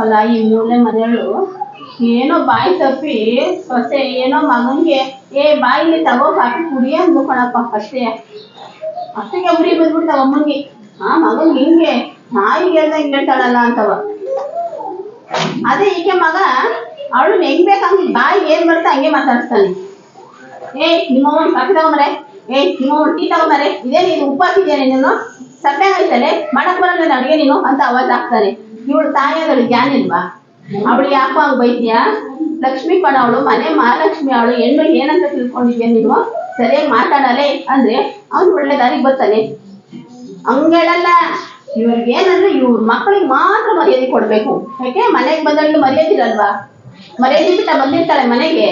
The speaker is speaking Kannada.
ಅಲ್ಲ, ಈ ಮೂಲೆ ಮನೆಯಳು ಏನೋ ಬಾಯಿ ತಪ್ಪಿ ಸೊಸೆ ಏನೋ ಮಗನ್ಗೆ ಏ ಬಾಯಿಲಿ ತಗೋ, ಕಾಫಿ ಕುಡಿ ಅಂದ್ಕೊಳಪ್ಪ ಅಷ್ಟೇ. ಅಷ್ಟಕ್ಕೆ ಉರಿ ಬಂದ್ಬಿಡ್ತಾವ ಅಮ್ಮಂಗೆ ಆ, ಮಗನ್ ಹಿಂಗೆ ನಾಯಿಗೆ ಹೇಳ್ದಂಗೆ ಹೇಳ್ತಾಳಲ್ಲ ಅಂತವ. ಅದೇ ಈಕೆ ಮಗ, ಅವಳು ಹೆಂಗ್ ಬೇಕಂಗ್ ಬಾಯಿ ಏನ್ ಬರ್ತಾ ಹಂಗೆ ಮಾತಾಡ್ಸ್ತಾನೆ. ಏ ನಿಮ್ಮವನ್ ಕಾಫಿ ತಗೊಂಬರೆ ಏಯ್ ನಿಮ್ಮವನ್ ಟೀ ತಗೊಂಬರೆ ಇದೇ ನೀನು ಉಪ್ಪಾಕಿದ್ಯಾ ನೀನು ಸಪ್ಪೆ ಆಯ್ತಲೆ ಮಾಡಕ್ ಬರಲ್ಲ ಅಡುಗೆ ನೀನು? ಅಂತ ಅವಾಜ್ ಹಾಕ್ತಾನೆ. ಇವಳು ಜ್ಞಾನ ಇಲ್ವಾ ಅವಳು ಯಾಕೋ ಆಗ ಬೈದ್ಯಾ ಲಕ್ಷ್ಮಿ ಕಣ ಅವಳು, ಮನೆ ಮಹಾಲಕ್ಷ್ಮಿ ಅವಳು, ಹೆಣ್ಣು ಏನಂತ ತಿಳ್ಕೊಂಡಿದ್ಯಾ ನೀನು? ಸರಿಯಾಗಿ ಮಾತಾಡಲೆ? ಅಂದ್ರೆ ಅವ್ನು ಒಳ್ಳೆ ದಾರಿಗೆ ಬರ್ತಾನೆ. ಹಂಗೇಳಲ್ಲ ಇವ್ರಿಗೆ ಏನಂದ್ರೆ ಇವ್ರ ಮಕ್ಕಳಿಗೆ ಮಾತ್ರ ಮರ್ಯಾದೆ ಕೊಡ್ಬೇಕು. ಯಾಕೆ? ಮನೆಗೆ ಬಂದಳು ಮರ್ಯಾದೆ ಇರಲ್ವಾ? ಮರ್ಯಾದೆ ಬಿಟ್ಟ ಬಂದಿರ್ತಾಳೆ ಮನೆಗೆ.